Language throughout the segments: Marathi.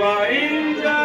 देवा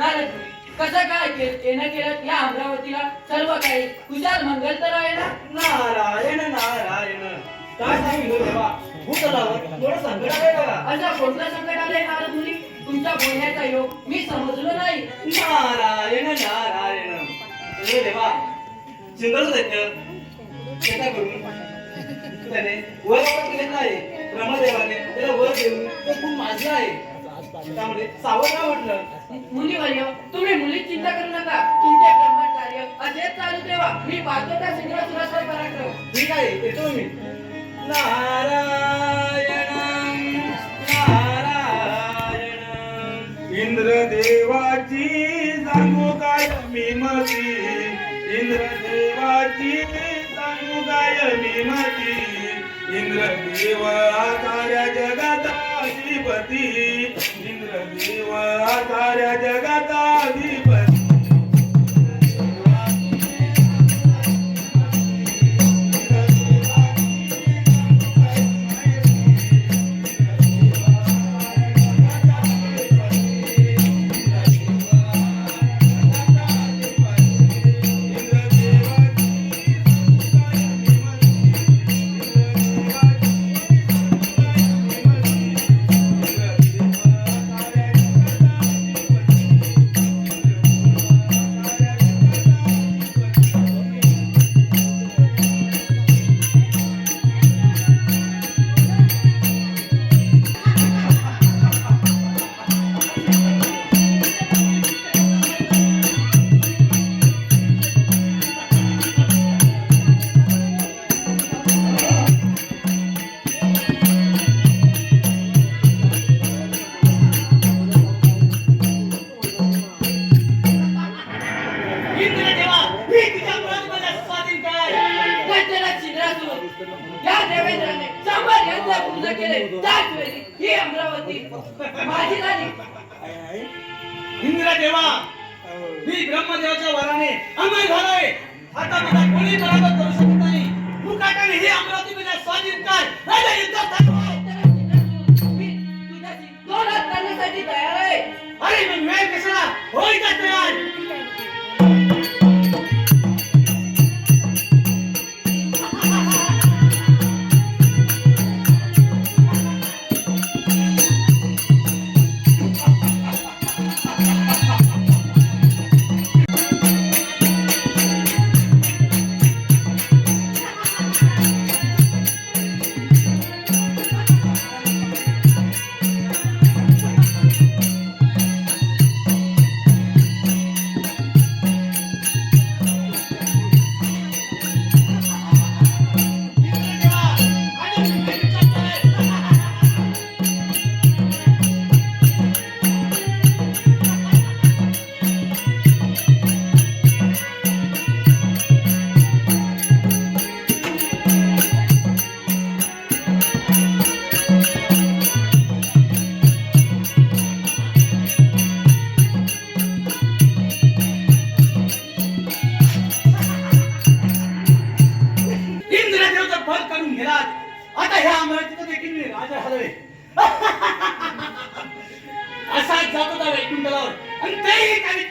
नारद कसं काय येणं केलं या अमरावतीला सर्व काही कुशाल मंगल तर आहे ना? नारायण नारायण. काय देवा थोडं संकट बघा असं कोणतं संकट आलंय नारद मुनी तुमच्या बोलण्याचा योग मी समजलो नाही. नारायण नारायण. विनोद देवा सिंगल दैत्य चेता करून त्याने वर केलेला आहे ब्रह्मदेवाने त्याला वर देऊन तो खूप माजला आहे. त्यामुळे सावध राहा म्हटलं. मुनीवर्य तुम्ही मुलीच चिंता करू नका. तुमचे ब्रह्मण कार्य असेच चालू ठेवा. मी पाहतो त्या सिंहासनाचा पराक्रम. ठीक आहे येतो मी. नारायण नारायण. इंद्रदेवाची सांगू काय मी मती? इंद्रदेवाची सांगू काय मी मती? इंद्रदेव साऱ्या जगाचा इंद्रदेव साऱ्या जगाचा अधिपती देवेंद्राने शंभर यज्ञ पूर्ण केले. त्याच वेळी ही अमरावती. माझी झाली इंद्रदेवा मी ब्रह्मदेवाच्या वराने अमर झालोय. आता मला कोणी बरोबर करू शकत नाही. ही अमरावती स्वाधीन काय? राजा मी तुझ्याशी दोन हात करण्यासाठी तयार आहे. अरे मग कशाला? होय का तयार? भर काढून गेलात आता ह्या अमरावतीचं देखील मी राजा हलवे असाच जात होता वैकुंठलावर आणि तेही काही